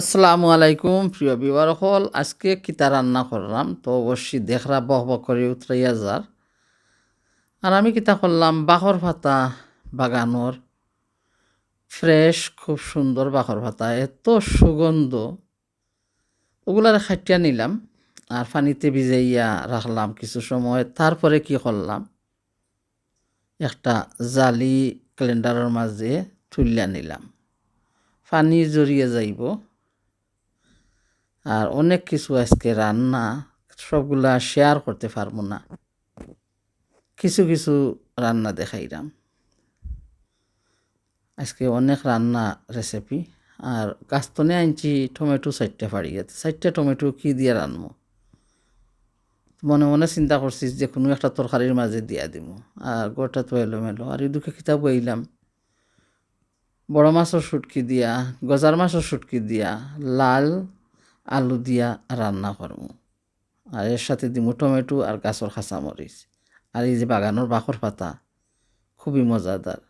আসসালামু আলাইকুম, প্রিয় বিবার হল। আজকে কিতা রান্না করলাম? তো অবশ্যই দেখরা বহ করে উতরাইয়া যার। আর আমি কিতা করলাম বাখর ভাতা বাগানোর। ফ্রেশ, খুব সুন্দর বাখর ভাতা, এত সুগন্ধ। ওগুলার খাটিয়া নিলাম, আর পানিতে ভিজাইয়া রাখলাম কিছু সময়। তারপরে কি করলাম? একটা জালি ক্যালেন্ডারের মাঝে তুলিয়া নিলাম। পানি জড়িয়ে যাইব। আর অনেক কিছু আজকে রান্না, সবগুলা শেয়ার করতে পারব না। কিছু কিছু রান্না দেখাইলাম। আজকে অনেক রান্না রেসিপি আর গাছতনে আনছি, টমেটো চারটে ফাড়িয়ে চারটে টমেটো কি দিয়ে রানবো মনে মনে চিন্তা করছি যে কোনো একটা তরকারির মাঝে দিয়া দিব, আর গোটা তো এলোমেলো। আর এই দুঃখে কিতাব বইলাম, বড় মাছের শুটকি দিয়া, গজার মাছের শুটকি দিয়া, লাল আলু দিয়া রান্না করব আর এর সাথে দিব টমেটো আর গাছর মরিচ। আর এই যে বাগানোর বাখর পাতা, খুবই মজাদার।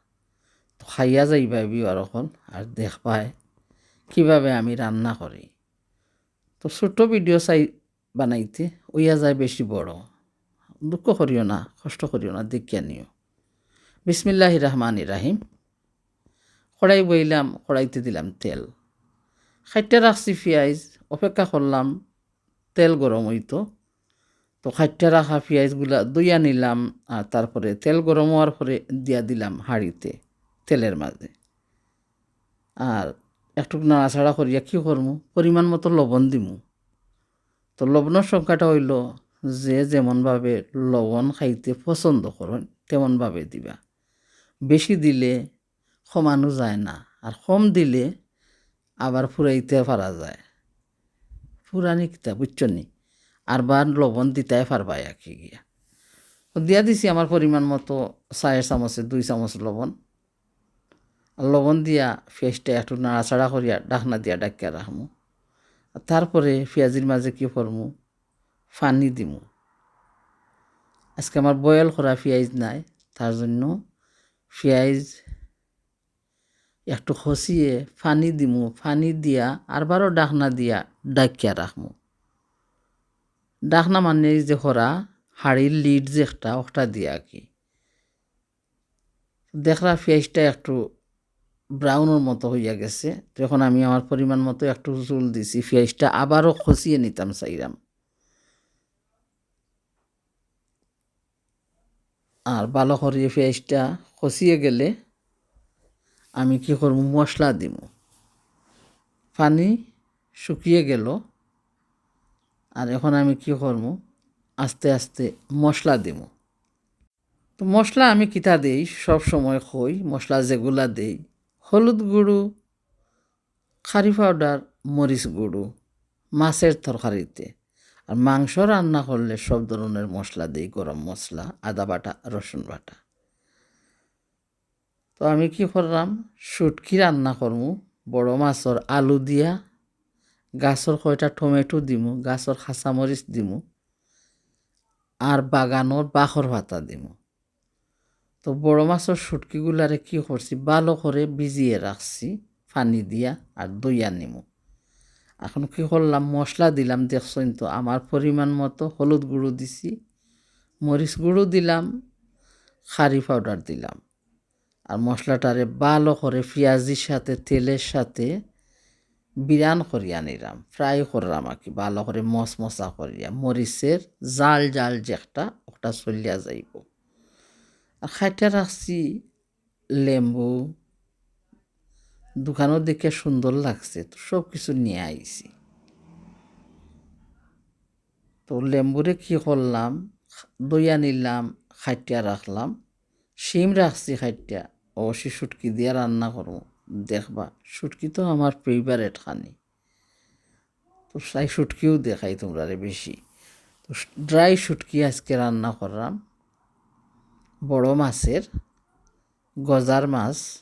তো খাইয়া যাইবা বিবার এখন, আর দেখবাই কীভাবে আমি রান্না করি। তো ছোট ভিডিও চাই বানাইতে ওইয়া যায় বেশি বড়। দুঃখ করিও না, কষ্ট করিও না, দেখিয়া নিও। বিসমিল্লাহ রহমান রাহিম। কড়াই বইলাম, কড়াইতে দিলাম তেল। খাইতে রাখছি পেঁয়াজ অপেক্ষা করলাম, তেল গরম হইতো। তো খাইতে রাখা পেঁয়াজগুলা দইয়া নিলাম আর তারপরে তেল গরম হওয়ার পরে দিয়া দিলাম হাঁড়িতে, তেলের মাঝে। আর একটু নাড়াচাড়া করিয়া কী করমু? পরিমাণ মতো লবণ দিমু। তো লবণের সংখ্যাটা হইল, যে যেমনভাবে লবণ খাইতে পছন্দ করেন তেমনভাবে দিবা। বেশি দিলে সমানো যায় না, আর কম দিলে আবার ফুরাইতে পারা যায়। ফুরানি কিতা বুঝছনি আর বার লবণ দিতে আর কি গিয়া। দিয়া দিছি আমার পরিমাণ মতো চায়ের চামচে, দুই চামচ লবণ। আর লবণ দিয়া পেঁয়াজটা একটু নাড়াচাড়া করিয়া ডাকনা দিয়া ডাকিয়া রাখমু। তারপরে পেঁয়াজির মাঝে কী করমু? ফানি দিমু। আজকে আমার বয়েল করা পেঁয়াজ নাই, তার জন্য পেঁয়াজ একটু খসিয়ে ফানি দিমু ফানি দিয়া আরবারও ডাকনা দিয়া ডাকিয়া রাখমু। ডাকনা মানে যে হরা, হাড়ির লিড যে একটা, ওটা দিয়া কি। দেখরা পেঁয়াজটা একটু ব্রাউনের মতো হইয়া গেছে তখন আমি আমার পরিমাণ মতো একটু চুল দিছি পেঁয়াজটা আবারও খসিয়ে নিতাম চাইরাম। আর ভালো করিয়ে পেঁয়াজটা খসিয়ে গেলে আমি কি করব? মশলা দিব পানি শুকিয়ে গেল। আর এখন আমি কি করব? আস্তে আস্তে মশলা দিব তো মশলা আমি কিতা দেই? সব সময় খই, মশলা যেগুলা দেই। হলুদ গুঁড়ো খারি পাউডার মরিচ গুঁড়ো, মাছের তরকারিতে। আর মাংস রান্না করলে সব ধরনের মশলা দিই, গরম মশলা, আদা বাটা, রসুন বাটা। তো আমি কি করলাম? সুটকি রান্না করমু, বড় মাছর আলু দিয়া গাছর কয়টা টমেটো দিমু গাছর খাঁচামরিচ দিমু, আর বাগানোর বাখর ভাতা দিমু। তো বড় মাছের সুটকিগুলারে কি করছি ভালো করে ভিজিয়ে রাখছি পানি দিয়া আর দইয়া নিমু। এখন কি করলাম মশলা দিলাম দেখছেন তো আমার পরিমাণ মতো হলুদ গুঁড়ো দিছি মরিচ গুঁড়ো দিলাম খারি পাউডার দিলাম। আর মশলাটারে ভালো করে পেঁয়াজির সাথে, তেলের সাথে বিরান করিয়া নিলাম। ফ্রাই করলাম আর কি, ভালো করে মশ মশা করিয়া। মরিচের জাল জাল যে একটা, ওটা চলিয়া যাইব। আর খাইটা রাখছি লেম্বু। দোকানও দেখে সুন্দর লাগছে, তো সব কিছু নিয়ে আইছি। তো লেম্বুরে কি করলাম? দইয়া নিলাম খাইটিয়া রাখলাম। শিম রাখছি খাইটিয়া অবশ্যই শুটকি দিয়ে রান্না করব। দেখবা, শুটকি তো আমার ফেভারেট খানি। তো সাই শুটকিও দেখাই তোমরা রে বেশি। তো ড্রাই শুটকি আজকে রান্না করলাম। বড় মাছের, গজার মাছ।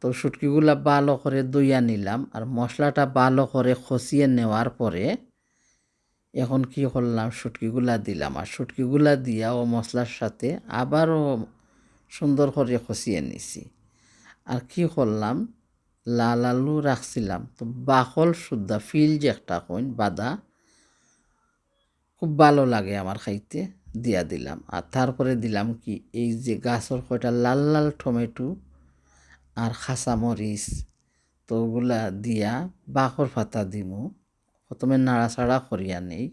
তো শুটকিগুলা ভালো করে দইয়া নিলাম আর মশলাটা ভালো করে খসিয়ে নেওয়ার পরে এখন কি করলাম? শুটকিগুলা দিলাম। আর শুটকিগুলা দিয়া ও মশলার সাথে আবারও সুন্দর করে খসিয়ে নিছি আর কি করলাম লাল আলু রাখছিলাম তো বাকল শুদ্ধা, ফিল যে একটা কইন, বাদা, খুব ভালো লাগে আমার খাইতে, দিয়া দিলাম। আর তারপরে দিলাম কি, এই যে গাছের কয়টা লাল লাল টমেটো আর খাসা মরিচ তো ওগুলা দিয়া বাকর পাতা দিমু। প্রথমে নাড়াচাড়া করিয়া নেই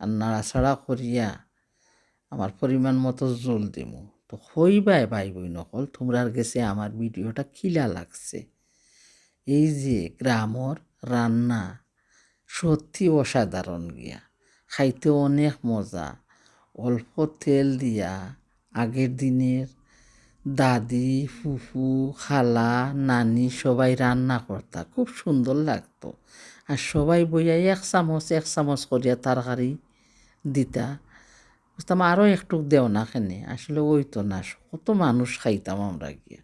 আর নাড়াচাড়া করিয়া আমার পরিমাণ মতো জল দিমু। তো হইবাই ভাই বই নকল তোমরার গেছে আমার ভিডিওটা কিলা লাগছে। এই যে গ্রামর রান্না সত্যি অসাধারণ গিয়া, খাইতে অনেক মজা, অল্প তেল দিয়া আগের দিনের দাদি, ফুফু, খালা, নানি সবাই রান্না করতা, খুব সুন্দর লাগতো। আর সবাই বইয়া এক চামচ এক চামচ করিয়া তরকারি দিতা। বুঝতাম আরও একটু দেও না খেনে আসলে ওই তো না, কত মানুষ খাইতাম আমরা গিয়া।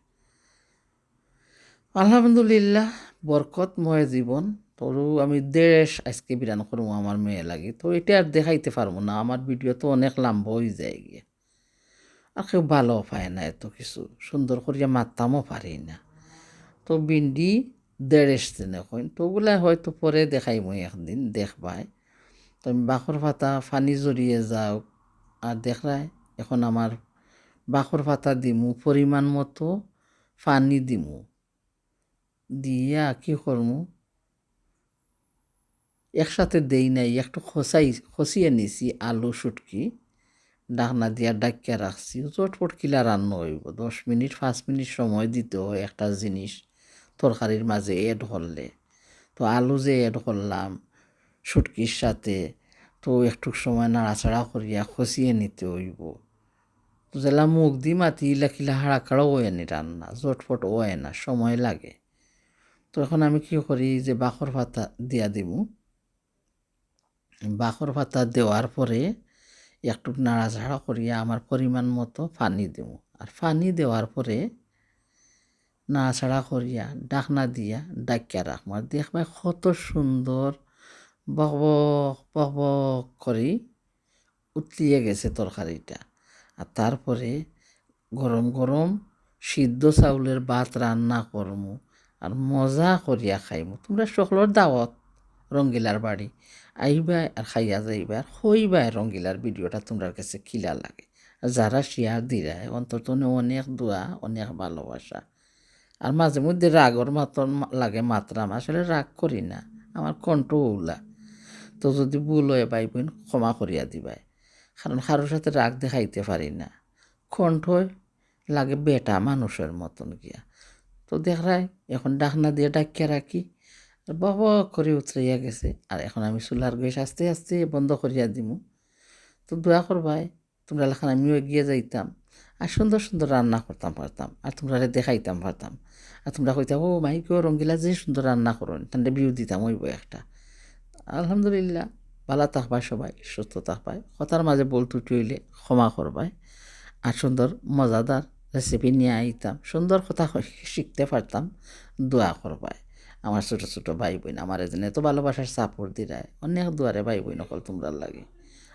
আলহামদুলিল্লাহ বরকতময় জীবন। তোরও আমি দেশ আজকে বিরান করব আমার মেয়ে লাগে। তো এটা আর দেখাইতে পারব না, আমার ভিডিও তো অনেক লম্বা হয়ে যায় গিয়ে। আর কেউ ভালো পায় না এত কিছু, সুন্দর করিয়া মারতামও পারি না। তো বিন্ডি দেড়েশ দিনে কইন, তো ওগুলা হয়তো পরে দেখাই মই একদিন, দেখবাই। তো আমি বাখর পাতা ফানি জড়িয়ে যাও আর দেখরাই এখন আমার বাখর পাতা দিমু, পরিমাণ মতো পানি দিমু। দিয়া কি করমু? একসাথে দেই নাই, একটু খসাই খসিয়ে নিছি, আলু, শুটকি, ডাকনা দিয়া ডাকিয়া রাখছি। চটপট কিলা রান্না হইব, দশ মিনিট, পাঁচ মিনিট সময় দিতে হয় একটা জিনিস তরকারির মাঝে এড করলে। তো আলু যে এড করলাম, শুটকির সাথে তো একটু সময় নাড়াচাড়া করিয়া খসিয়ে নিতে হইব। জেলা মুখ দি মাতি হাড়া কাড়া ওয়ে নি রান্না জটফট ওয়ে না, সময় লাগে। তো এখন আমি কি করি যে বাখর পাতা দিয়া দিব বাখর পাতা দেওয়ার পরে একটু নাড়াচাড়া করিয়া আমার পরিমাণ মতো পানি দেব আর পানি দেওয়ার পরে নাড়াচাড়া করিয়া ডাকনা দিয়া ডাকিয়া রাখব আর দেখবা কত সুন্দর বক বক বক বক করে, উতলিয়ে গেছে তরকারিটা। আর তারপরে গরম গরম সিদ্ধ চাউলের ভাত রান্না করমু আর মজা করিয়া খাইমু। তোমরা সকলের দাওয়াত রঙ্গিলার বাড়ি আইবা আর খাইয়া যাইবা আর হইবা রঙ্গিলার ভিডিওটা তোমরা কাছে খিলা লাগে। আর যারা শেয়ার দিরায়, অন্তত অনেক দোয়া, অনেক ভালোবাসা। আর মাঝে মধ্যে রাগর মতন লাগে মাত্রাম, আসলে রাগ করি না, আমার কণ্ঠ ওলা। তো যদি ভুল হয় ভাই বোন, ক্ষমা করিয়া দিবাই। কারণ কারোর সাথে রাগ দেখাইতে পারি না। কণ্ঠ লাগে বেটা মানুষের মতন গিয়া। তো দেখরাই এখন ডাকনা দিয়ে ডাকিয়া রাখি। বক করে উতরাইয়া গেছে। আর এখন আমি চুলার গ্যাস আস্তে আস্তে বন্ধ করিয়া দিমু। তো দোয়া করবাই তোমরা লেখান আমিও এগিয়ে যাইতাম। আর সুন্দর সুন্দর রান্না করতাম, পারতাম। আর তোমরা দেখাইতাম, পারতাম। আর তোমরা কইতাম ও মাই কেউ রঙ্গিলা যে সুন্দর রান্না করুন তাহলে বিউ দিতাম ওই বই একটা। আলহামদুলিল্লাহ, ভালো থাকবাই সবাই, সুস্থ থাকবাই কথার মাঝে বল ত্রুটি হইলে ক্ষমা করবাই আর সুন্দর, মজাদার রেসিপি নিয়ে আইতাম। সুন্দর কথা শিখতে পারতাম, দোয়া করবাই আমার ছোটো ছোটো ভাই বোন আমার এজন্য এত ভালোবাসার সাপোর্ট দিরায়। অনেক দুয়ারে ভাই বোন অকল তোমরা লাগে।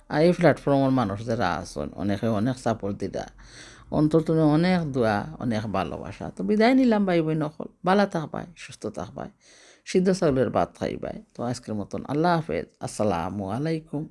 আর এই প্ল্যাটফর্মের মানুষ যারা আসন অনেকে অনেক সাপোর্ট দিরা অন্তত অনেক দোয়া, অনেক ভালোবাসা। তো বিদায় নিলাম ভাই বোন অকল। ভালো থাকবাই সুস্থ থাকবাই সিদ্ধ চাউলের ভাত খাইবাই। তো আজকের মতন আল্লাহ হাফেজ। আসসালামু আলাইকুম।